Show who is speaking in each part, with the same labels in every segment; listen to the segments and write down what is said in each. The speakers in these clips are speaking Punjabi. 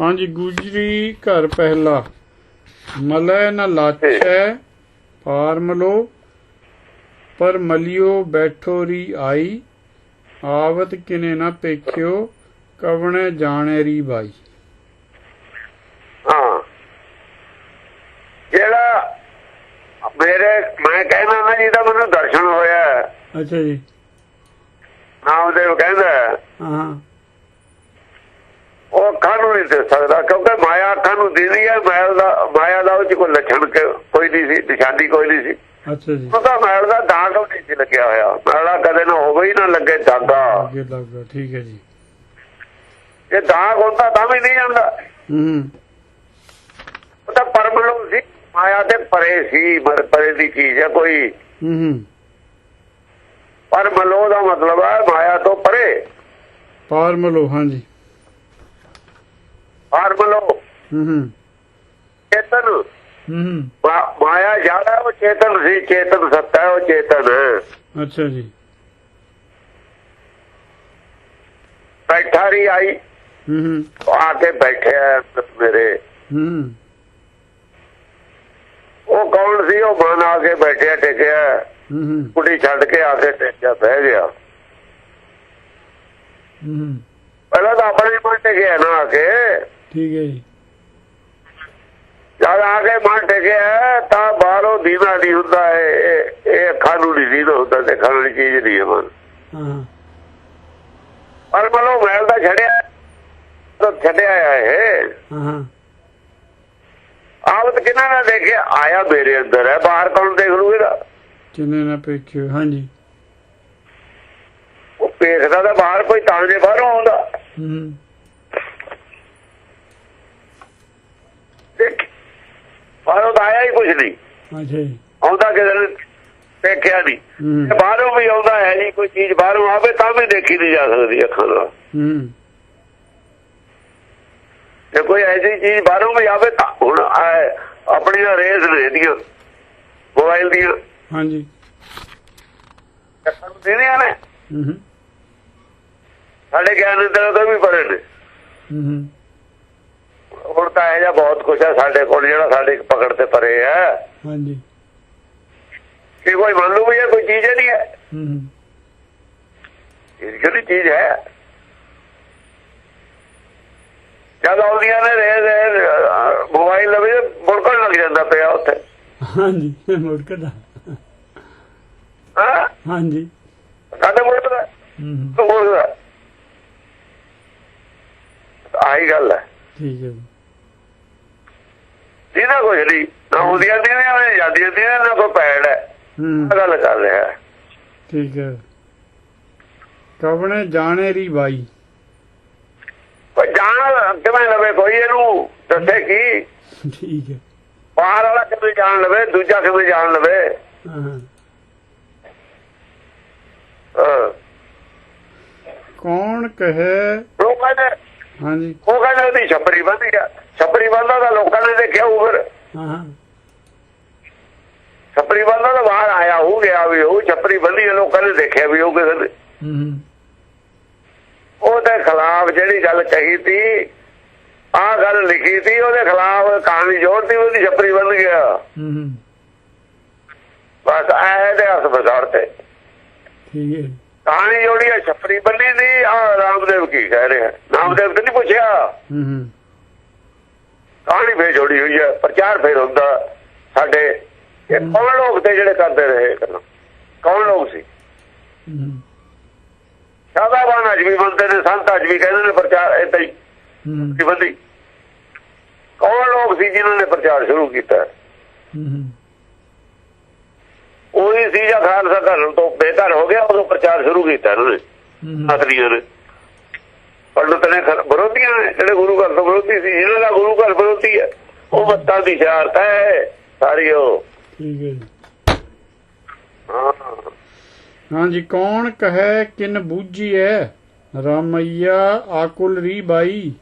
Speaker 1: ਹਾਂਜੀ ਗੁਜਰੀ ਘਰ ਪਹਿਲਾ। ਮਲੈ ਨ ਲਾਚੈ ਫਾਰਮ ਲੋ ਪਰ ਮਲਿਓ ਬੈਠੋ ਰੀ ਆਈ। ਆਵਤ ਕਿਨੇ ਨਾ ਪੇਖਿਓ ਕਵਣੇ ਜਾਣੇ ਰੀ ਬਾਈ।
Speaker 2: ਹਾਂ। ਜਿਹੜਾ ਮੇਰੇ ਮੈਂ ਕਹਿੰਦਾ ਨਾ ਜਿਹਦਾ ਮੈਨੂੰ ਦਰਸ਼ਨ ਹੋਇਆ।
Speaker 1: ਅੱਛਾ ਜੀ।
Speaker 2: ਨਾਮਦੇਵ ਕਹਿੰਦਾ। ਹੈ,
Speaker 1: ਹਾਂ।
Speaker 2: ਉਹ ਅੱਖਾਂ ਨੂੰ ਨਹੀਂ ਦੇ ਸਕਦਾ ਕਿਉਂਕਿ ਮਾਇਆ ਅੱਖਾਂ ਨੂੰ ਦੀਦੀ ਹੈ ਮੈਲ ਦਾ ਮਾਇਆ ਦਾ ਉਹ ਚ ਕੋਈ ਲੱਛਣ ਕੋਈ ਨਹੀਂ ਸੀ ਨਿਸ਼ਾਨੀ ਕੋਈ ਨਹੀਂ ਸੀ।
Speaker 1: ਅੱਛਾ ਜੀ।
Speaker 2: ਉਹਦਾ ਮੈਲ ਦਾ ਦਾਗ ਉਹ ਨਹੀਂ ਸੀ ਲੱਗਿਆ ਹੋਇਆ। ਮੈਲਾ ਕਦੇ ਨਾ ਹੋਵੇ ਹੀ ਨਾ ਲੱਗੇ ਦਾਗਾ
Speaker 1: ਅੱਗੇ ਲੱਗਾ ਠੀਕ ਹੈ ਜੀ।
Speaker 2: ਇਹ ਦਾਗ ਹੁੰਦਾ ਤਾਂ ਵੀ ਨਹੀਂ ਜਾਂਦਾ
Speaker 1: ਹੂੰ।
Speaker 2: ਉਹ ਤਾਂ ਪਰਮਲੋ ਸੀ ਮਾਇਆ ਤੇ ਪਰੇ ਸੀ ਮਰ ਪਰੇ ਦੀ ਚੀਜ਼ ਹੈ ਕੋਈ।
Speaker 1: ਹੂੰ
Speaker 2: ਪਰਮਲੋ ਦਾ ਮਤਲਬ ਹੈ ਮਾਇਆ ਤੋਂ ਪਰੇ।
Speaker 1: ਫਾਰਮਲੋ ਹਾਂਜੀ।
Speaker 2: ਪਰਮਲੋ
Speaker 1: ਹੂੰ ਹੂੰ।
Speaker 2: ਚੇਤਨ।
Speaker 1: ਹੂੰ
Speaker 2: ਮਾਇਆ ਜ਼ਿਆਦਾ ਉਹ ਚੇਤਨ ਸੀ ਚੇਤਨ ਸੱਤਾ ਉਹ ਚੇਤਨ।
Speaker 1: ਅੱਛਾ ਜੀ।
Speaker 2: ਬੈਠਾ ਰਹੀ ਆਈ।
Speaker 1: ਹੂੰ ਹੂੰ।
Speaker 2: ਆ ਕੇ ਬੈਠਿਆ ਮੇਰੇ।
Speaker 1: ਹੂੰ
Speaker 2: ਉਹ ਕੌਣ ਸੀ? ਉਹ ਮਨ ਆ ਕੇ ਬੈਠਿਆ ਟਿਕਿਆ।
Speaker 1: ਹੂੰ ਹੂੰ।
Speaker 2: ਕੁੜੀ ਛੱਡ ਕੇ ਆ ਕੇ ਟਿਕਿਆ ਬਹਿ ਗਿਆ।
Speaker 1: ਹੂੰ
Speaker 2: ਪਹਿਲਾਂ ਤਾਂ ਆਪਣੇ ਮਨ ਟਿਕਿਆ ਨਾ ਆ ਕੇ।
Speaker 1: ਠੀਕ ਹੈ ਜੀ।
Speaker 2: ਜਦ ਆ ਕੇ ਮਨ ਟਿਕਿਆ ਤਾਂ ਬਾਹਰੋਂ ਦੀਨਾ ਨਹੀਂ ਹੁੰਦਾ ਹੈ ਇਹ ਇਹ ਅੱਖਾਂ ਨੂੰ ਨਹੀਂ ਦੀਦਾ ਹੁੰਦਾ ਦੇਖਣ ਵਾਲੀ ਚੀਜ਼ ਨਹੀਂ ਹੈ ਮਨ। ਪਰ ਮਨੋਂ ਮੈਲ ਦਾ ਛੜਿਆ ਤਾਂ ਛੱਡਿਆ ਹੈ ਆਵਤ ਕਿਨਾਂ ਨੇ ਦੇਖਿਆ ਆਇਆ ਮੇਰੇ ਅੰਦਰ ਹੈ ਬਾਹਰ ਕੌਣ ਦੇਖ ਲੂ ਇਹਦਾ?
Speaker 1: ਕਿਨੇ ਨਾ ਪੇਖਿਓ ਹਾਂਜੀ।
Speaker 2: ਉਹ ਵੇਖਦਾ ਤਾਂ ਬਾਹਰ ਕੋਈ ਤਾਂ ਜੇ ਬਾਹਰੋਂ ਆਉਂਦਾ।
Speaker 1: ਹੂੰ।
Speaker 2: ਬਾਹਰੋਂ ਆਇਆ ਹੀ ਕੁਝ ਨਹੀਂ।
Speaker 1: ਅੱਛਾ ਜੀ।
Speaker 2: ਆਉਂਦਾ ਦੇਖਿਆ ਨਹੀਂ। ਬਾਹਰੋਂ ਵੀ ਆਉਂਦਾ ਹੈ ਨਹੀਂ ਕੋਈ ਚੀਜ਼ ਬਾਹਰੋਂ ਆਵੇ ਤਾਂ ਵੀ ਦੇਖੀ ਨਹੀਂ ਜਾ ਸਕਦੀ ਅੱਖਾਂ ਨਾਲ।
Speaker 1: ਹੂੰ।
Speaker 2: ਜੇ ਕੋਈ ਐਸੀ ਚੀਜ਼ ਬਾਹਰੋਂ ਵੀ ਆਵੇ ਤਾਂ ਹੁਣ ਆਹ ਆਪਣੀਆਂ ਰੇਸ ਨੇ ਦੀਆਂ ਮੋਬਾਈਲ ਦੀਆਂ।
Speaker 1: ਹਾਂਜੀ।
Speaker 2: ਅੱਖਾਂ ਨੂੰ ਦੇਣੀਆਂ ਨੇ।
Speaker 1: ਹੂੰ ਹੂੰ।
Speaker 2: ਸਾਡੇ ਗਿਆਨ ਅੰਦਰ ਤੋਂ ਵੀ ਪਰੇ ਨੇ
Speaker 1: ਹੂੰ ਹੂੰ।
Speaker 2: ਹੁਣ ਤਾਂ ਇਹ ਜਿਹਾ ਬਹੁਤ ਕੁਝ ਹੈ ਸਾਡੇ ਕੋਲ ਜਿਹੜਾ ਸਾਡੇ ਪਕੜ ਤੇ ਪਰੇ ਹੈ।
Speaker 1: ਹਾਂਜੀ।
Speaker 2: ਕੋਈ ਮੰਨ ਲੂ ਵੀ ਇਹ ਕੋਈ ਚੀਜ਼ ਨਹੀਂ ਹੈ।
Speaker 1: ਹੂੰ ਹੂੰ।
Speaker 2: ਇਹ ਜਿਹੜੀ ਚੀਜ਼ ਹੈ? ਜਦ ਆਉਂਦੀਆਂ ਨੇ ਰੇ ਰੇ ਮੋਬਾਈਲ ਲਵੇ ਮੁੜਕਣ ਲੱਗ ਜਾਂਦਾ ਪਿਆ ਉੱਥੇ।
Speaker 1: ਹਾਂਜੀ ਮੁੜਕਦਾ ਹਾਂਜੀ।
Speaker 2: ਸਾਡੇ ਮੁੜਕਦਾ
Speaker 1: ਹੂੰ
Speaker 2: ਮੁੜਕਦਾ ਆਹੀ ਗੱਲ ਹੈ।
Speaker 1: ਠੀਕ ਹੈ
Speaker 2: ਜਿਹਦਾ ਕੁਝ ਨਹੀਂ ਨਾ ਹੁੰਦੀਆਂ ਦੀਆਂ ਨੇ ਜਾਂਦੀਆਂ ਦੀਆਂ ਨਾ ਕੋਈ ਪੈੜ ਹੈ।
Speaker 1: ਹੂੰ।
Speaker 2: ਗੱਲ ਕਰ ਰਿਹਾ ਹੈ।
Speaker 1: ਠੀਕ ਹੈ। ਕਵਣੇ ਜਾਣੇ ਰੀ ਬਾਈ।
Speaker 2: ਕੋਈ ਜਾਣ ਕਿਵੇਂ ਲਵੇ ਕੋਈ ਇਹਨੂੰ? ਦੱਸੇ ਕੀ?
Speaker 1: ਠੀਕ ਹੈ।
Speaker 2: ਬਾਹਰ ਵਾਲਾ ਕਿਵੇਂ ਜਾਣ ਲਵੇ ਦੂਜਾ ਕਿਵੇਂ ਜਾਣ ਲਵੇ?
Speaker 1: ਹਾਂ। ਹਾਂ।
Speaker 2: ਹਾਂ।
Speaker 1: ਕੌਣ ਕਹੇ?
Speaker 2: ਉਹ ਕਹਿੰਦੇ
Speaker 1: ਹਾਂਜੀ।
Speaker 2: ਉਹ ਕਹਿੰਦੇ ਉਹਦੀ ਛੱਪਰੀ ਬੰਦੀ ਆ ਛੱਪਰੀ ਬੰਦਾ ਤਾਂ ਲੋਕਾਂ ਨੇ ਦੇਖਿਆ ਉਹ ਫਿਰ।
Speaker 1: ਹਾਂ।
Speaker 2: ਬੰਦਾ ਤਾਂ ਬਾਹਰ ਆਇਆ ਹੋ ਗਿਆ ਵੀ ਉਹ ਛੱਪਰੀ ਬੰਦੀ ਆ, ਲੋਕਾਂ ਨੇ ਦੇਖਿਆ ਵੀ ਉਹ ਕਿਸੇ
Speaker 1: ਹੂੰ।
Speaker 2: ਉਹਦੇ ਖਿਲਾਫ ਜਿਹੜੀ ਗੱਲ ਕਹੀ ਤੀ ਆਹ ਗੱਲ ਲਿਖੀ ਤੀ ਉਹਦੇ ਖਿਲਾਫ ਕਹਾਣੀ ਜੋੜਤੀ ਉਹਦੀ ਛੱਪਰੀ ਬੰਦ ਗਿਆ। ਬਸ ਐ ਦੇ ਬਜ਼ਾਰ ਤੇ।
Speaker 1: ਠੀਕ ਹੈ।
Speaker 2: ਕਹਾਣੀ ਜੋੜੀ ਛੱਪਰੀ ਬੰਦੀ ਦੀ ਆ ਰਾਮਦੇਵ ਕੀ ਕਹਿ ਰਿਹਾ? ਰਾਮਦੇਵ ਤੇ ਨਹੀਂ ਪੁੱਛਿਆ?
Speaker 1: ਹੂੰ।
Speaker 2: ਕਹਾਣੀ ਫੇਰ ਜੋੜੀ ਹੋਈ ਹੈ ਪ੍ਰਚਾਰ ਫੇਰ ਹੁੰਦਾ ਸਾਡੇ ਇਹ ਕੌਣ ਲੋਕ ਤੇ ਜਿਹੜੇ ਕਰਦੇ ਰਹੇ? ਕੌਣ ਲੋਕ ਸੀ?
Speaker 1: ਹੂੰ।
Speaker 2: ਸਾਦਾਬਾਨ ਅੱਜ ਵੀ ਬੰਦੇ ਨੇ ਸੰਤ ਅੱਜ ਵੀ ਕਹਿੰਦੇ ਨੇ ਪ੍ਰਚਾਰ ਏਦਾਂ ਹੀ ਦੀ ਬੰਦੀ ਕੌਣ ਲੋਕ ਸੀ ਜਿਨ੍ਹਾਂ ਨੇ ਪ੍ਰਚਾਰ ਸ਼ੁਰੂ ਕੀਤਾ? ਉਹੀ ਸੀ ਜਾਂ ਖਾਲਸਾ ਘਰ ਤੋਂ ਬੇਘਰ ਹੋ ਗਿਆ ਉਦੋਂ ਪ੍ਰਚਾਰ ਸ਼ੁਰੂ ਕੀਤਾ ਇਹਨਾਂ ਨੇ ਅਸਲੀਆਂ ਨੇ। ਪੰਡਤ ਨੇ ਵਿਰੋਧੀਆਂ ਜਿਹੜੇ ਗੁਰੂ ਘਰ ਤੋਂ ਵਿਰੋਧੀ ਸੀ ਇਹਨਾਂ ਦਾ ਗੁਰੂ ਘਰ ਵਿਰੋਧੀ ਹੈ। ਉਹ ਮੱਤਾਂ ਦੀ ਸ਼ਾਰਤ ਹੈ ਸਾਰੀ ਉਹ।
Speaker 1: ਠੀਕ ਹੈ ਜੀ।
Speaker 2: ਹਾਂ।
Speaker 1: ਹਾਂਜੀ ਕੌਣ ਕਹੇ ਕਿਨ ਬੂਝੀਐ? ਰਮਈਆ ਆਕੁਲ ਰੀ ਬਾਈ।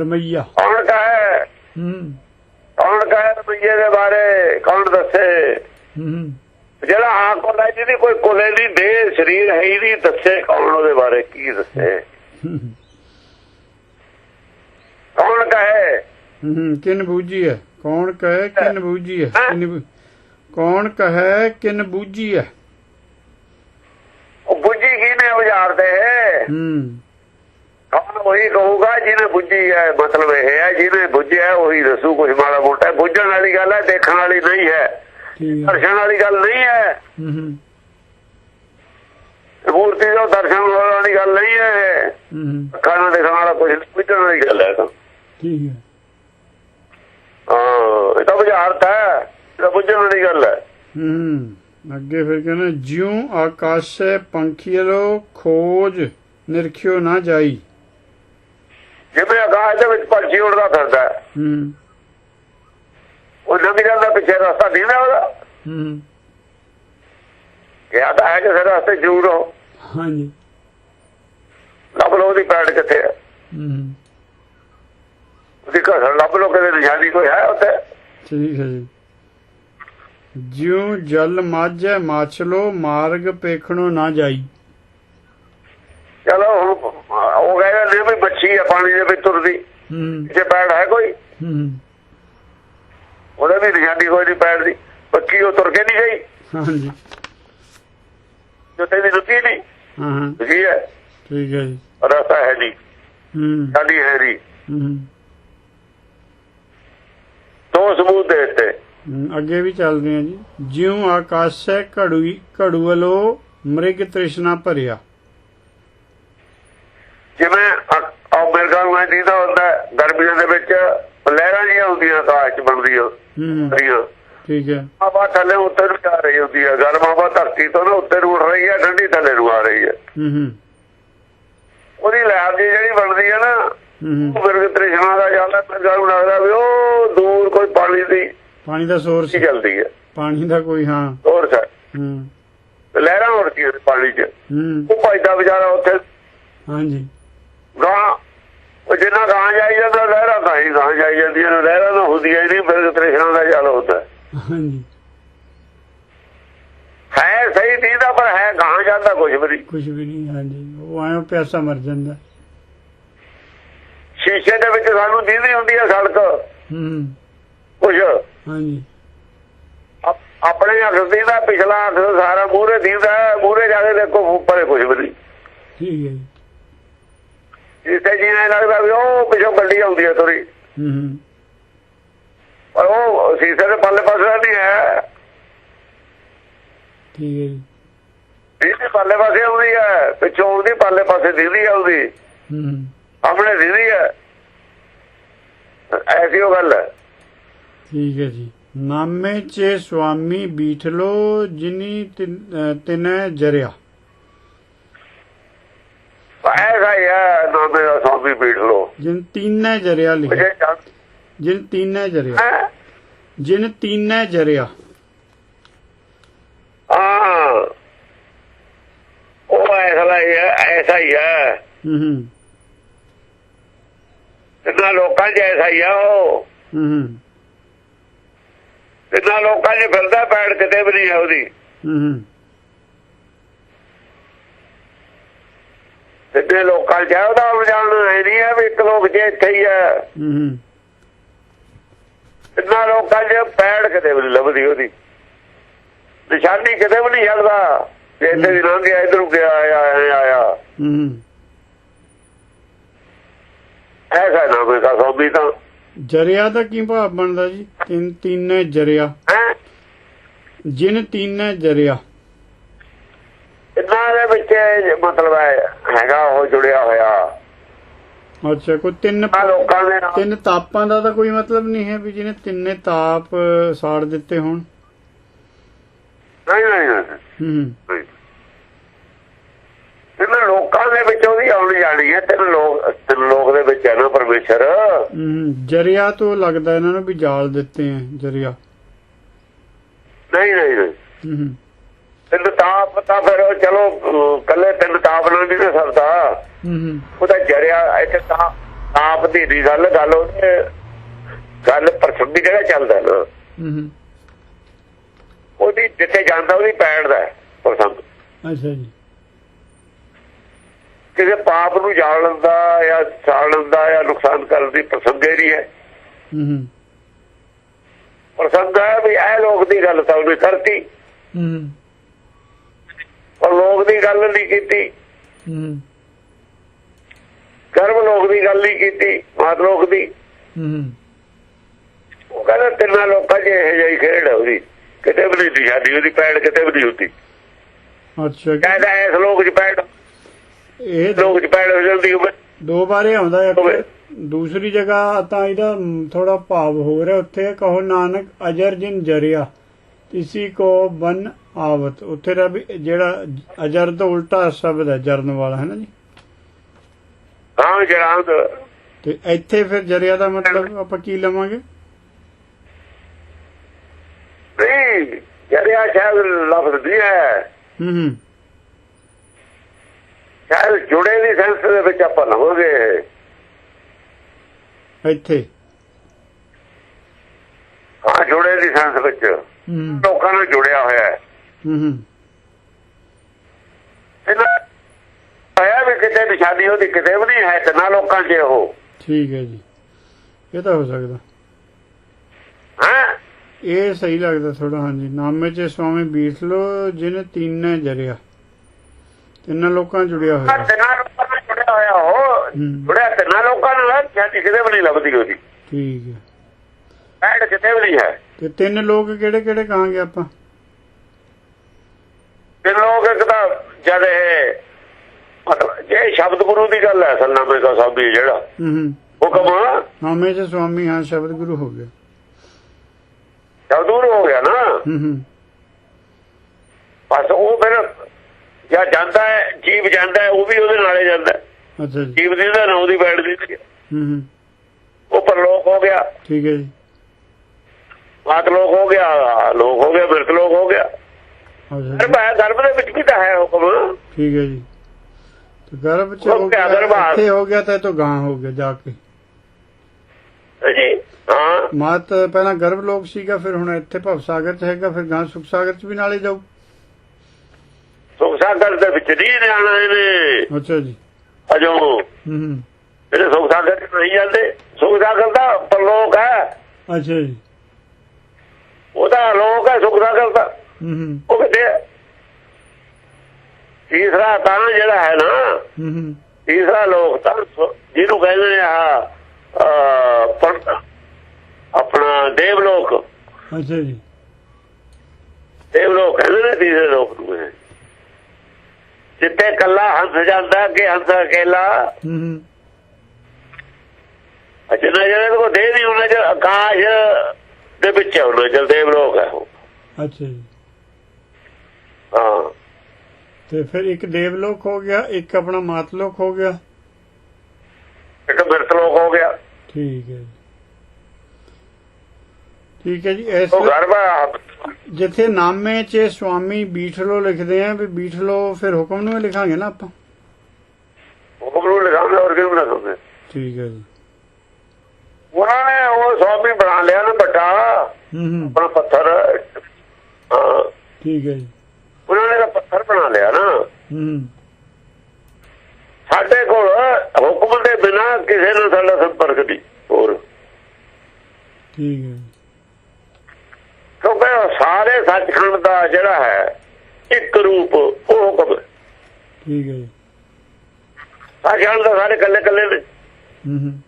Speaker 1: ਰਮਈਆ।
Speaker 2: ਕੌਣ ਕਹੇ?
Speaker 1: ਹੂੰ।
Speaker 2: ਕੌਣ ਕਹੇ ਰੁਪਈਏ ਦੇ ਬਾਰੇ? ਕੌਣ ਦੱਸੇ?
Speaker 1: ਹੂੰ।
Speaker 2: ਜਿਹੜਾ ਆ ਕੋਲ ਹੈ ਜਿਹਦੀ ਕੋਈ ਕੋਲੇ ਦੀ ਦੇਹ ਸਰੀਰ ਹੈ ਹੀ ਨਹੀਂ ਦੱਸੇ ਕੌਣ ਉਹਦੇ ਬਾਰੇ ਕੀ ਦੱਸੇ?
Speaker 1: ਹੂੰ
Speaker 2: ਕੌਣ ਕਹੇ?
Speaker 1: ਹੂੰ ਕਿਨ ਬੂਝੀ ਹੈ ਕੌਣ ਕਹੇ ਕਿਨ ਬੂਝੀ ਹੈ? ਕਿਨ ਕੌਣ ਕਹੇ ਕਿਨ ਬੂਝੀ ਹੈ
Speaker 2: ਉਹ ਬੁੱਝੀ ਕਿਹਨੇ ਉਜਾਰਦੇ
Speaker 1: ਹੂੰ।
Speaker 2: ਕੌਣ ਉਹੀ ਕਹੂਗਾ ਜਿਹਨੇ ਬੁੱਝੀ ਹੈ ਮਤਲਬ ਇਹ ਹੈ ਜਿਹਨੇ ਬੁੱਝਿਆ ਉਹੀ ਦੱਸੂ ਕੁਝ ਮਾੜਾ ਮੋਟਾ। ਬੁੱਝਣ ਵਾਲੀ ਗੱਲ ਹੈ ਦੇਖਣ ਵਾਲੀ ਨਹੀਂ ਹੈ। ਦਰਸ਼ਨ ਵਾਲੀ ਗੱਲ ਨਹੀਂ ਹੈ।
Speaker 1: ਹੂੰ ਹੂੰ।
Speaker 2: ਮੂਰਤੀ ਦਾ ਦਰਸ਼ਨ ਹੋਣ ਵਾਲੀ ਗੱਲ ਨਹੀਂ ਹੈ। ਅੱਖਾਂ ਨਾਲ ਦੇਖਣ ਵਾਲਾ ਕੁਝ ਬੁੱਝਣ ਵਾਲੀ ਗੱਲ ਹੈ ਤਾਂ।
Speaker 1: ਠੀਕ ਹੈ।
Speaker 2: ਹਾਂ ਇਹ ਤਾਂ ਬੁਝਾਰਤ ਹੈ। ਇਹ ਤਾਂ ਬੁੱਝਣ ਵਾਲੀ ਗੱਲ ਹੈ।
Speaker 1: ਹੂੰ ਅੱਗੇ ਫਿਰ ਕਹਿੰਦਾ ਜਿਉ ਆਕਾਸ਼ੇ ਪੰਖੀਲੋ ਖੋਜ ਨਿਰਖਿਓ ਨਾ ਜਾਈ।
Speaker 2: ਜਿਵੇਂ ਆਕਾਸ਼ ਦੇ ਵਿੱਚ ਪੰਛੀ ਉੜਦਾ ਫਿਰਦਾ ਹੈ, ਉਹ ਲੰਘ ਜਾਂਦਾ ਪਿੱਛੇ ਰਸਤਾ ਦੀਦਾ ਉਹਦਾ।
Speaker 1: ਹੂੰ।
Speaker 2: ਕਿਹਾ ਤਾਂ ਹੈ ਕਿ ਫਿਰ ਰਸਤੇ ਜ਼ਰੂਰ ਹੋ
Speaker 1: ਹਾਂਜੀ।
Speaker 2: ਲੱਭ ਲੋ ਉਹਦੀ ਪੈੜ ਕਿੱਥੇ ਹੈ
Speaker 1: ਹੂੰ।
Speaker 2: ਉਹਦੀ ਘਰ ਲੱਭ ਲੋ ਕਿਤੇ ਨਿਸ਼ਾਨੀ ਕੋਈ ਹੈ ਉੱਥੇ।
Speaker 1: ਠੀਕ ਹੈ ਜੀ। ਜਿਉ ਜਲ ਮਾਝੈ ਮਾਛਲੋ ਮਾਰਗ ਪੇਖਣੋ ਨਾ ਜਾਈ।
Speaker 2: ਚਲੋ ਹੁਣ ਉਹ ਕਹਿੰਦਾ ਨਹੀਂ ਵੀ ਬੱਚੀ ਹੈ ਪਾਣੀ ਦੇ ਵਿੱਚ ਤੁਰਦੀ।
Speaker 1: ਹੂੰ।
Speaker 2: ਜੇ ਪੈੜ ਹੈ ਕੋਈ।
Speaker 1: ਹੂੰ।
Speaker 2: ਉਹਦੇ ਵੀ ਨਿਸ਼ਾਨੀ ਕੋਈ ਨਹੀਂ ਪੈੜ ਦੀ ਬੱਚੀ ਉਹ ਤੁਰ ਕੇ ਨਹੀਂ ਗਈ।
Speaker 1: ਹਾਂਜੀ।
Speaker 2: ਜੋ ਤੇ ਵੀ ਰੁਕੀ ਨਹੀਂ
Speaker 1: ਹਾਂ ਹਾਂ।
Speaker 2: ਜੀ ਹੈ।
Speaker 1: ਠੀਕ ਹੈ ਜੀ।
Speaker 2: ਰਸਤਾ ਹੈ ਨਹੀਂ।
Speaker 1: ਹੂੰ।
Speaker 2: ਸਾਡੀ ਹੈ ਨਹੀਂ।
Speaker 1: ਹੂੰ
Speaker 2: ਦੋ ਸਬੂਤ ਦੇ ਦਿੱਤੇ।
Speaker 1: ਹੂੰ, ਅੱਗੇ ਵੀ ਚੱਲਦੇ ਹਾਂ ਜੀ। ਜਿਉ ਆਕਾਸ਼ੈ ਘੜੂਈ ਘੜੂਵਲੋ ਮ੍ਰਿਗ ਤ੍ਰਿਸ਼ਨਾ ਭਰਿਆ।
Speaker 2: ਜਿਵੇਂ ਉਹ ਮਿਰਗਾਂ ਨੂੰ ਦੀਦਾ ਹੁੰਦਾ ਹੈ, ਗਰਮੀਆਂ ਦੇ ਵਿੱਚ ਲਹਿਰਾਂ ਜੀਆਂ ਹੁੰਦੀਆਂ ਆਕਾਸ਼ ਚ ਬਣਦੀਆਂ।
Speaker 1: ਹੂੰ ਠੀਕ ਹੈ।
Speaker 2: ਹਵਾ ਥੱਲੇ ਉੱਤੇ ਨੂੰ ਜਾ ਰਹੀ ਹੁੰਦੀ ਹੈ। ਗਰਮ ਹਵਾ ਧਰਤੀ ਤੋਂ ਨਾ ਉੱਤੇ ਨੂੰ ਉੱਠ ਰਹੀ ਹੈ ਠੰਡੀ ਥੱਲੇ ਨੂੰ ਆ ਰਹੀ ਹੈ।
Speaker 1: ਹੂੰ ਹੂੰ।
Speaker 2: ਉਹਦੀ ਲਹਿਰ ਦੀ ਜਿਹੜੀ ਬਣਦੀ ਹੈ ਨਾ
Speaker 1: ਹੂੰ ਹੂੰ।
Speaker 2: ਉਹ ਮਿਰਗ ਤ੍ਰਿਸ਼ਨਾ ਦਾ ਜਾਂਦਾ ਨੂੰ ਲੱਗਦਾ ਵੀ ਉਹ ਦੂਰ ਕੋਈ ਪਾਣੀ ਦੀ
Speaker 1: ਪਾਣੀ ਦਾ ਸੋਰਸ
Speaker 2: ਚੱਲਦੀ ਹੈ।
Speaker 1: ਪਾਣੀ ਦਾ ਕੋਈ ਹਾਂ।
Speaker 2: ਹੋਰ ਸਰ।
Speaker 1: ਹੂੰ।
Speaker 2: ਲਹਿਰਾਂ ਉੱਡਦੀਆਂ ਨੇ ਪਾਣੀ 'ਚ?
Speaker 1: ਹੂੰ।
Speaker 2: ਉਹ ਭਾਈਦਾ ਵਿਚਾਰਾ ਉੱਥੇ
Speaker 1: ਹਾਂਜੀ।
Speaker 2: ਗਾਂ ਉਹ ਜਿੰਨਾ ਗਾਂ ਜਾਈ ਜਾਂਦਾ ਲਹਿਰਾਂ ਤਾਂ ਹੀ ਗਾਂ ਜਾਈ ਜਾਂਦੀਆਂ ਨੇ। ਲਹਿਰਾਂ ਨਾ ਹੁੰਦੀਆਂ ਹੀ ਨਹੀਂ ਮਿਰਗ ਤ੍ਰਿਸ਼ਨਾ ਦਾ ਜਲ ਹੁੰਦਾ। ਹੈ।
Speaker 1: ਹਾਂਜੀ।
Speaker 2: ਹੈ ਸਹੀ ਦੀਦਾ ਪਰ ਹੈ ਗਾਂ ਜਾਂਦਾ ਕੁਝ ਵੀ ਨਹੀਂ।
Speaker 1: ਕੁਝ ਵੀ ਨਹੀਂ ਹਾਂਜੀ। ਉਹ ਐਂ ਪਿਆਸਾ ਮਰ ਜਾਂਦਾ।
Speaker 2: ਸ਼ੀਸ਼ੇ ਦੇ ਵਿੱਚ ਸਾਨੂੰ ਦੀਦੀ ਹੁੰਦੀ ਹੈ ਸੜਕ।
Speaker 1: ਹੂੰ।
Speaker 2: ਕੁਝ
Speaker 1: ਹਾਂਜੀ।
Speaker 2: ਆਪ- ਆਪਣੇ ਅੱਖ ਦੀਦਾ ਪਿਛਲਾ ਸਾਰਾ ਮੂਹਰੇ ਦੀਦਾ ਮੂਹਰੇ ਜਾ ਕੇ ਦੇਖੋ ਉੱਪਰੇ ਕੁਝ ਵੀ ਨਹੀਂ।
Speaker 1: ਠੀਕ ਹੈ ਜੀ।
Speaker 2: ਜਿੱਥੇ ਜੀ ਐਂ ਲੱਗਦਾ ਵੀ ਉਹ ਪਿਛੋਂ ਗੱਡੀ ਆਉਂਦੀ ਹੈ ਥੋੜੀ
Speaker 1: ਹੂੰ ਹੂੰ।
Speaker 2: ਪਰ ਉਹ ਸ਼ੀਸ਼ੇ ਦੇ ਪੱਲੇ ਪਾਸੇ ਨਹੀਂ ਹੈ।
Speaker 1: ਠੀਕ ਹੈ ਜੀ।
Speaker 2: ਇਹਦੇ ਪੱਲੇ ਪਾਸੇ ਆਉਂਦੀ ਹੈ ਪਿੱਛੋਂ ਆਉਂਦੀ ਪੱਲੇ ਪਾਸੇ ਆਉਂਦੀ
Speaker 1: ਹੂੰ ਹੂੰ।
Speaker 2: ਆਪਣੇ ਦੀਦੀ ਹੈ। ਐਸੀ ਉਹ ਗੱਲ ਹੈ।
Speaker 1: ਠੀਕ ਹੈ ਜੀ। ਨਾਮੇ ਚੇ ਸੁਆਮੀ ਬੀਠਲੋ ਜਿਨੀ ਤਿਨੈ ਜਰਿਆ।
Speaker 2: ਐਸਾ ਹੀ ਹੈ ਨਾਮੇ ਦਾ ਸਵਾਮੀ ਪੀਠ ਲੋ।
Speaker 1: ਜਿਨ ਤੀਨੈ ਜਰਿਆ ਲਿਖਿਆ
Speaker 2: ਜਾਣ
Speaker 1: ਜਿਨ ਤੀਨੈ ਜਰਿਆ।
Speaker 2: ਹੈ?
Speaker 1: ਜਿਨ ਤੀਨੈ ਜਰਿਆ।
Speaker 2: ਹਾਂ ਉਹ ਐਸਾ ਹੀ ਹੈ ਐਸਾ ਹੀ ਹੈ।
Speaker 1: ਹੂੰ ਹੂੰ।
Speaker 2: ਕਿੰਨਾ ਲੋਕਾਂ 'ਚ ਐਸਾ ਹੀ ਹੈ ਉਹ।
Speaker 1: ਹੂੰ ਹੂੰ।
Speaker 2: ਕਿੰਨਾ ਲੋਕਾਂ 'ਚ ਫਿਰਦਾ ਪੈੜ ਕਿਤੇ ਵੀ ਨਹੀਂ ਹੈ ਉਹਦੀ।
Speaker 1: ਹੂੰ ਹੂੰ।
Speaker 2: ਕਿੰਨੇ ਲੋਕਾਂ 'ਚ ਹੈ ਉਹਦਾ ਰੁਝਾਨ ਹੈ ਨਹੀਂ ਹੈ ਵੀ ਇੱਕ ਲੋਕ ਜੇ ਇੱਥੇ ਹੀ ਹੈ।
Speaker 1: ਹੂੰ ਹੂੰ।
Speaker 2: ਕਿੰਨਾ ਲੋਕਾਂ 'ਚ ਪੈੜ ਕਿਤੇ ਵੀ ਲੱਭਦੀ ਉਹਦੀ। ਨਿਸ਼ਾਨੀ ਕਿਤੇ ਵੀ ਨਹੀਂ ਛੱਡਦਾ ਜੇ ਇੱਥੇ ਦੀ ਲੰਘ ਗਿਆ ਇਧਰੋਂ ਗਿਆ ਆਇਆ ਆਇਆ।
Speaker 1: ਹੂੰ।
Speaker 2: ਐਸਾ ਨਾ ਕੋਈ ਕਾ ਸੋਬੀ ਤਾਂ।
Speaker 1: ਜਰਿਆ ਦਾ ਕੀ ਭਾਵ ਬਣਦਾ ਜੀ? ਤਿੰਨ ਤੀਨੈ ਜਰਿਆ। ਜਿਨ ਤੀਨੈ ਜਰਿਆ।
Speaker 2: ਇਹਨਾਂ ਦੇ ਵਿੱਚ ਮਤਲਬ ਹੈ ਹੈਗਾ ਉਹ ਜੁੜਿਆ ਹੋਇਆ।
Speaker 1: ਅੱਛਾ ਕੋਈ ਤਿੰਨ
Speaker 2: ਆ ਲੋਕਾਂ ਦੇ ਨਾਲ।
Speaker 1: ਤਿੰਨ ਤਾਪਾਂ ਦਾ ਤਾਂ ਕੋਈ ਮਤਲਬ ਨਹੀਂ ਹੈ ਵੀ ਜਿਹਨੇ ਤਿੰਨੇ ਤਾਪ ਸਾੜ ਦਿੱਤੇ ਹੋਣ।
Speaker 2: ਨਹੀਂ ਨਹੀਂ
Speaker 1: ਹੂੰ।
Speaker 2: ਲੋਕਾਂ ਦੇ ਵਿੱਚ ਉਹਦੀ ਆਉਣ ਜਾਣੀ ਹੈ। ਤਿੰਨ ਲੋਕ ਤਿੰਨ ਲੋਕ ਦੇ ਵਿੱਚ ਹੈ ਨਾ ਪਰਮੇਸ਼ਰ।
Speaker 1: ਹੂੰ, ਜਰਿਆ ਤੋਂ ਲੱਗਦਾ ਇਹਨਾਂ ਨੂੰ ਵੀ ਜਾਲ ਦਿੱਤੇ ਹੈ ਜਰਿਆ।
Speaker 2: ਨਹੀਂ ਨਹੀਂ
Speaker 1: ਹੂੰ।
Speaker 2: ਤਿੰਨ ਤਾਪ ਤਾਂ ਫਿਰ ਚਲੋ ਕੱਲੇ ਤਿੰਨ ਤਾਪ ਨਾਲ ਨਹੀਂ ਨਾ ਸਰਦਾ ਉਹਦਾ ਜਰਿਆ ਇੱਥੇ ਤਾਂ ਤਾਪ ਦੀ ਦੀ ਗੱਲ ਗੱਲ ਉਹਦੇ ਗੱਲ ਪਰਸਨ ਦੀ ਜਗ੍ਹਾ ਚੱਲਦਾ ਨਾ ਉਹਦੀ ਜਿੱਥੇ ਜਾਂਦਾ ਉਹਦੀ ਪੈਣ ਦਾ ਪਰਸਨ
Speaker 1: ਅੱਛਾ ਜੀ।
Speaker 2: ਕਿਸੇ ਪਾਪ ਨੂੰ ਜਾਣਨ ਦਾ ਜਾਂ ਛਾੜਨ ਦਾ ਜਾਂ ਨੁਕਸਾਨ ਕਰਨ ਦੀ ਪ੍ਰਸੰਗ ਹੀ। ਨਹੀਂ ਹੈ
Speaker 1: ਹੂੰ।
Speaker 2: ਪ੍ਰਸੰਗ ਹੈ ਵੀ ਇਹ ਲੋਕ ਦੀ ਗੱਲ ਤਾਂ ਉਹਨੇ ਕਰਤੀ
Speaker 1: ਹੂੰ।
Speaker 2: ਲੋਕ ਦੀ ਗੱਲ ਨਹੀਂ ਕੀਤੀ।
Speaker 1: ਹੂੰ।
Speaker 2: ਕਰਮ ਲੋਕ ਦੀ ਗੱਲ ਨਹੀਂ ਕੀਤੀ ਮਾਤ ਲੋਕ ਦੀ।
Speaker 1: ਹੂੰ।
Speaker 2: ਉਹ ਕਹਿੰਦਾ ਤਿੰਨਾਂ ਲੋਕਾਂ 'ਚ ਇਹ ਜਿਹੀ ਖੇਡ ਹੈ ਉਹਦੀ। ਕਿਤੇ ਵੀ ਨਹੀਂ ਦਿਸ਼ਾਦੀ ਉਹਦੀ ਪੈੜ ਕਿਤੇ ਵੀ ਨਹੀਂ ਹੁੰਦੀ।
Speaker 1: ਅੱਛਾ।
Speaker 2: ਕਹਿੰਦਾ ਇਸ ਲੋਕ 'ਚ ਪੈੜ।
Speaker 1: ਇਹ
Speaker 2: ਲੋਕ 'ਚ ਪੈੜ ਹੋ ਜਾਂਦੀ ਹੋਵੇ।
Speaker 1: ਦੋ ਵਾਰੇ ਆਉਂਦਾ ਹੈ। ਦੂਸਰੀ ਜਗ੍ਹਾ ਤਾਂ ਇਹਦਾ ਥੋੜਾ ਭਾਵ ਹੋ। ਰਿਹਾ ਉੱਥੇ ਕਹੋ ਨਾਨਕ ਅਜਰ ਜਿਨ ਜਰਿਆ। ਇਸੀ ਕੋ ਬਨ ਆਵਤ ਉੱਥੇ ਦਾ ਵੀ ਜਿਹੜਾ ਅਜਰ ਤੋਂ ਉਲਟਾ ਸ਼ਬਦ ਹੈ ਜਰਨ ਵਾਲਾ ਹੈ ਨਾ ਜੀ
Speaker 2: ਹਾਂ ਜਰਾਂਦ
Speaker 1: ਤੇ ਇੱਥੇ ਫਿਰ ਜਰਿਆ ਦਾ ਮਤਲਬ ਆਪਾਂ ਕੀ ਲਵਾਂਗੇ
Speaker 2: ਨਹੀਂ ਜਰਿਆ ਸ਼ਾਇਦ ਲਫ਼ਜ਼ ਨਹੀਂ ਹੈ
Speaker 1: ਹੂੰ ਹੂੰ
Speaker 2: ਸ਼ਾਇਦ ਜੁੜੇ ਦੀ ਸੈਂਸ ਦੇ ਵਿੱਚ ਆਪਾਂ ਲਵਾਂਗੇ
Speaker 1: ਇੱਥੇ
Speaker 2: ਹਾਂ ਜੁੜੇ ਦੀ ਸੈਂਸ ਵਿੱਚ ਲੋਕਾਂ ਨਾਲ ਜੁੜਿਆ ਹੋਇਆ ਹੈ।
Speaker 1: ਹੂੰ ਹੂੰ।
Speaker 2: ਇਹਨਾਂ ਆਇਆ ਵੀ ਕਿਤੇ ਨਿਸ਼ਾਨੀ ਉਹਦੀ ਕਿਤੇ ਵੀ ਨਹੀਂ ਹੈ ਤੇ ਨਾ ਲੋਕਾਂ 'ਚ ਉਹ
Speaker 1: ਠੀਕ ਹੈ ਜੀ। ਇਹ ਤਾਂ ਹੋ ਸਕਦਾ।
Speaker 2: ਹਾਂ?
Speaker 1: ਇਹ ਸਹੀ ਲੱਗਦਾ ਥੋੜਾ ਹਾਂਜੀ। ਨਾਮੇ ਚ ਸਵਾਮੀ ਬੀਠ ਲੋ ਜਿਹਨੇ ਤਿੰਨੇ ਜਰਿਆ। ਤਿੰਨਾਂ ਲੋਕਾਂ ਜੁੜਿਆ ਹੋਇਆ।
Speaker 2: ਤਿੰਨਾਂ ਲੋਕਾਂ ਨਾਲ ਜੁੜਿਆ ਹੋਇਆ ਉਹ। ਜੁੜਿਆ ਤਿੰਨਾਂ ਲੋਕਾਂ ਨਾਲ ਕਿਤੇ ਵੀ ਨਹੀਂ ਲੱਭਦੀ ਉਹਦੀ।
Speaker 1: ਠੀਕ ਹੈ।
Speaker 2: ਐਡ ਕਿਤੇ ਵੀ ਨਹੀਂ ਹੈ।
Speaker 1: ਤੇ ਤਿੰਨ ਲੋਕ ਕਿਹੜੇ ਕਿਹੜੇ ਕਹਾਂਗੇ ਆਪਾਂ?
Speaker 2: ਤੇ ਲੋਕ ਇੱਕ ਤਾਂ ਜਦ ਇਹ ਮਤਲਬ ਜੇ ਸ਼ਬਦ ਗੁਰੂ ਦੀ ਗੱਲ ਹੈ ਸਲਾਮੇ ਦਾ ਸਾਬੀ ਜਿਹੜਾ।
Speaker 1: ਹੂੰ ਹੂੰ।
Speaker 2: ਹੁਕਮ
Speaker 1: ਨਾਮੇ ਚ ਸਵਾਮੀ ਹਾਂ ਸ਼ਬਦ ਗੁਰੂ ਹੋ ਗਿਆ।
Speaker 2: ਸ਼ਬਦ ਗੁਰੂ ਹੋ ਗਿਆ ਨਾ।
Speaker 1: ਹੂੰ ਹੂੰ।
Speaker 2: ਬਸ ਉਹ ਫਿਰ ਜਾਂ ਜਾਂਦਾ ਹੈ ਜੀਵ ਜਾਂਦਾ ਹੈ ਉਹ ਵੀ ਉਹਦੇ ਨਾਲੇ ਜਾਂਦਾ।
Speaker 1: ਅੱਛਾ
Speaker 2: ਜੀਵ ਦੀ ਦਾ ਨਾਂ ਦੀ ਬੈਠ ਦੀ
Speaker 1: ਹੂੰ ਹੂੰ।
Speaker 2: ਉਹ ਪਰਲੋਕ ਹੋ ਗਿਆ।
Speaker 1: ਠੀਕ ਹੈ ਜੀ।
Speaker 2: ਮਾਤ ਲੋਕ ਹੋ ਗਿਆ ਲੋਕ ਹੋ ਗਿਆ ਬਿਰਤ ਲੋਕ ਹੋ ਗਿਆ।
Speaker 1: ਜੀ।
Speaker 2: ਭਾਇਆ ਗਰਭ ਦੇ ਵਿੱਚ ਵੀ ਤਾਂ ਹੈ ਹੁਕਮ।
Speaker 1: ਠੀਕ ਹੈ ਜੀ। ਤੇ ਗਰਭ ਚ ਹੋ ਗਿਆ? ਇੱਥੇ ਹੋ ਗਿਆ ਤਾਂ ਇਹ ਤਾਂ ਗਾਂ ਹੋ ਗਿਆ ਜਾ ਕੇ।
Speaker 2: ਜੀ ਹਾਂ।
Speaker 1: ਮਾਤ ਪਹਿਲਾਂ ਗਰਭ ਲੋਕ ਸੀਗਾ ਫਿਰ ਹੁਣ ਇੱਥੇ ਭਵ ਸਾਗਰ ਚ ਹੈਗਾ ਫਿਰ ਗਾਂ ਸੁਖ ਸਾਗਰ ਚ ਵੀ ਨਾਲੇ ਜਾਊ।
Speaker 2: ਸੁਖ ਸਾਗਰ ਦੇ ਵਿੱਚ ਨਹੀਂ ਜਾਣਾ ਇਹਨੇ।
Speaker 1: ਅੱਛਾ ਜੀ।
Speaker 2: ਅਜੋ।
Speaker 1: ਹੂੰ ਹੂੰ।
Speaker 2: ਇਹਦੇ ਸੁਖ ਸਾਗਰ ਚ ਨਹੀਂ ਜਾਂਦੇ। ਸੁਖ ਸਾਗਰ ਦਾ ਪਰਲੋਕ ਹੈ।
Speaker 1: ਅੱਛਾ ਜੀ।
Speaker 2: ਉਹਦਾ ਲੋਕ ਹੈ ਸੁਖ ਦਾ
Speaker 1: ਹੂੰ
Speaker 2: ਉਹ ਕਿਤੇ? ਤੀਸਰਾ ਤਾਂ ਜਿਹੜਾ ਹੈ ਨਾ ਤੀਸਰਾ ਲੋਕ ਤਾਂ ਜਿਹਨੂੰ ਕਹਿੰਦੇ ਆ ਆਪਣਾ ਦੇਵ ਲੋਕ
Speaker 1: ਅੱਛਾ ਜੀ।
Speaker 2: ਦੇਵ ਲੋਕ ਕਹਿੰਦੇ ਨੇ ਤੀਸਰੇ ਲੋਕ ਨੂੰ। ਜਿੱਥੇ ਕੱਲਾ ਹੰਸ ਜਾਂਦਾ ਕਿ ਹੰਸ ਅਕੇਲਾ।
Speaker 1: ਹੂੰ ਹੂੰ।
Speaker 2: ਅਜਨਾ ਜਿਹੜੇ ਕੋ ਦੇ ਨਹੀਂ ਉਹਨਾਂ ਚ ਆਕਾਸ਼ ਦੇ ਵਿੱਚ ਹੈ ਉਹਨਾਂ ਚ ਦੇਵ ਲੋਕ ਹੈ ਉਹ।
Speaker 1: ਅੱਛਾ ਜੀ।
Speaker 2: ਹਾਂ।
Speaker 1: ਤੇ ਫਿਰ ਇੱਕ ਦੇਵਲੋਕ ਹੋ ਗਿਆ ਇੱਕ ਆਪਣਾ ਮਾਤਲੋਕ ਹੋ ਗਿਆ।
Speaker 2: ਇੱਕ ਬਿਰਤ ਲੋਕ ਹੋ ਗਿਆ।
Speaker 1: ਠੀਕ ਹੈ ਠੀਕ ਹੈ ਜੀ ਇਸ। ਜਿੱਥੇ ਨਾਮੇ 'ਚ ਸਵਾਮੀ ਬੀਠਲੋ ਲਿਖਦੇ ਆ ਵੀ ਬੀਠਲੋ ਫਿਰ ਹੁਕਮ ਨੂੰ ਲਿਖਾਂਗੇ ਨਾ ਆਪਾਂ।
Speaker 2: ਹੁਕਮ ਨੂੰ ਲਿਖਾਉਂਦੇ ਔਰ ਕਿਉਂ ਲਿਖਾਉਂਦੇ
Speaker 1: ਠੀਕ ਹੈ ਜੀ।
Speaker 2: ਉਹਨਾਂ ਨੇ ਉਹ ਸਵਾਮੀ ਬਣਾ ਲਿਆ ਨਾ ਵੱਡਾ
Speaker 1: ਹੂੰ ਹੂੰ।
Speaker 2: ਆਪਣਾ ਪੱਥਰ।
Speaker 1: ਠੀਕ ਹੈ
Speaker 2: ਉਹਨਾਂ ਨੇ ਪੱਥਰ ਬਣਾ ਲਿਆ ਨਾ। ਸਾਡੇ ਕੋਲ ਹੁਕਮ ਦੇ ਬਿਨਾ ਕਿਸੇ ਨਾਲ ਸਾਡਾ ਸੰਪਰਕ ਨਹੀਂ ਹੋਰ।
Speaker 1: ਠੀਕ ਹੈ।
Speaker 2: ਕਿਉਂਕਿ ਸਾਰੇ ਸੱਚਖੰਡ ਦਾ ਜਿਹੜਾ ਹੈ ਇੱਕ ਰੂਪ ਉਹ ਹੁਕਮ।
Speaker 1: ਠੀਕ ਹੈ
Speaker 2: ਸੱਚਖੰਡ ਦਾ ਸਾਰੇ ਕੱਲੇ ਕੱਲੇ ਨੇ।
Speaker 1: ਹੂੰ ਹੂੰ।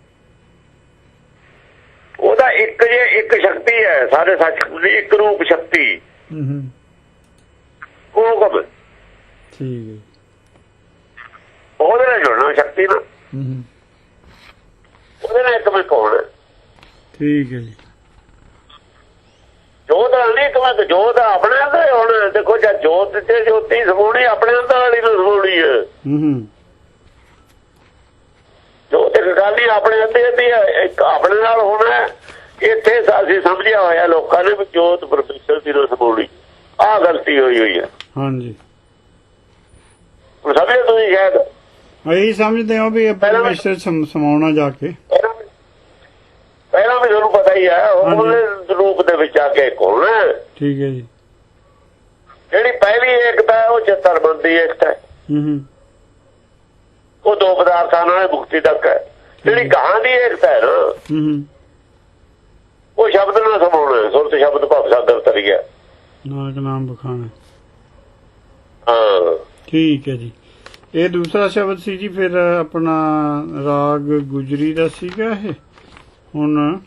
Speaker 2: ਉਹਦਾ ਇੱਕ ਜੇ ਇੱਕ ਸ਼ਕਤੀ ਹੈ ਸਾਰੇ ਸੱਚਖੰਡ ਦੀ ਇੱਕ ਰੂਪ ਸ਼ਕਤੀ।
Speaker 1: ਹੂੰ ਹੂੰ।
Speaker 2: ਉਹ ਹੈ।
Speaker 1: ਠੀਕ ਹੈ।
Speaker 2: ਉਹਦੇ ਨਾਲ ਜੁੜਨਾ ਸ਼ਕਤੀ ਨਾਲ।
Speaker 1: ਹੂੰ ਹੂੰ।
Speaker 2: ਉਹਦੇ ਨਾਲ ਇੱਕ ਮੈਂ ਕੌਣ
Speaker 1: ਠੀਕ ਹੈ ਜੀ।
Speaker 2: ਜੋਤ ਨਹੀਂ ਕਮਾ ਕਿ ਜੋਤ ਆਪਣੇ ਅੰਦਰ ਹੁਣ। ਦੇਖੋ ਜੇ ਜੋਤ ਤੇ ਜੋਤੀ ਸਮੂਣੀ ਆਪਣੇ ਅੰਦਰ ਵਾਲੀ ਨੂੰ ਸਮੂਣੀ ਹੈ।
Speaker 1: ਹੂੰ ਹੂੰ।
Speaker 2: ਜੋਤ ਇੱਕ ਗੱਲ ਹੀ ਆਪਣੇ ਅੰਦਰ ਦੀ ਹੈ ਇੱਕ ਆਪਣੇ ਨਾਲ ਹੋਣਾ। ਇੱਥੇ ਅਸੀਂ ਸਮਝਿਆ ਹੋਇਆ ਲੋਕਾਂ ਨੇ ਵੀ ਜੋਤ ਪਰਮੇਸ਼ਰ ਦੀ ਨੂੰ ਸਮੂਣੀ ਆਹ ਗਲਤੀ ਹੋਈ ਹੋਈ ਹੈ।
Speaker 1: ਹਾਂਜੀ।
Speaker 2: ਸਮਝੇ ਤੁਸੀਂ ਸ਼ਾਇਦ?
Speaker 1: ਇਹੀ ਸਮਝਦੇ ਹੋ ਵੀ ਪਰਮੇਸ਼ਰ ਸਮ- ਸਮਾਉਣਾ ਜਾ ਕੇ।
Speaker 2: ਪਹਿਲਾਂ ਵੀ- ਤੁਹਾਨੂੰ ਪਤਾ ਹੀ ਹੈ ਉਹਦੇ ਰੂਪ ਦੇ ਵਿੱਚ ਆ ਕੇ ਹੈ
Speaker 1: ਠੀਕ ਹੈ ਜੀ।
Speaker 2: ਜਿਹੜੀ ਪਹਿਲੀ ਏਕਤਾ ਹੈ ਉਹ ਚਤਰਬੰਦੀ ਏਕਤਾ ਹੈ।
Speaker 1: ਹੂੰ ਹੂੰ।
Speaker 2: ਪਦਾਰਥਾਂ ਨਾਲ ਮੁਕਤੀ ਤੱਕ ਹੈ। ਜਿਹੜੀ ਗਾਂ ਦੀ ਏਕਤਾ ਹੈ ਨਾ
Speaker 1: ਹੂੰ ਹੂੰ।
Speaker 2: ਉਹ ਸ਼ਬਦ ਨਾਲ ਸਮਾਉਣਾ। ਸੁਰਤ ਸ਼ਬਦ ਭਵ ਸਾਗਰ ਤਰੀਆ
Speaker 1: ਨਾਨਕ ਨਾਮ ਬਖਾਣਾ।
Speaker 2: ਹਾਂ।
Speaker 1: ਠੀਕ ਹੈ ਜੀ। ਇਹ ਦੂਸਰਾ ਸ਼ਬਦ ਸੀ ਜੀ ਫਿਰ ਆਪਣਾ ਰਾਗ ਗੁਜਰੀ ਦਾ ਸੀਗਾ ਇਹ। ਹੁਣ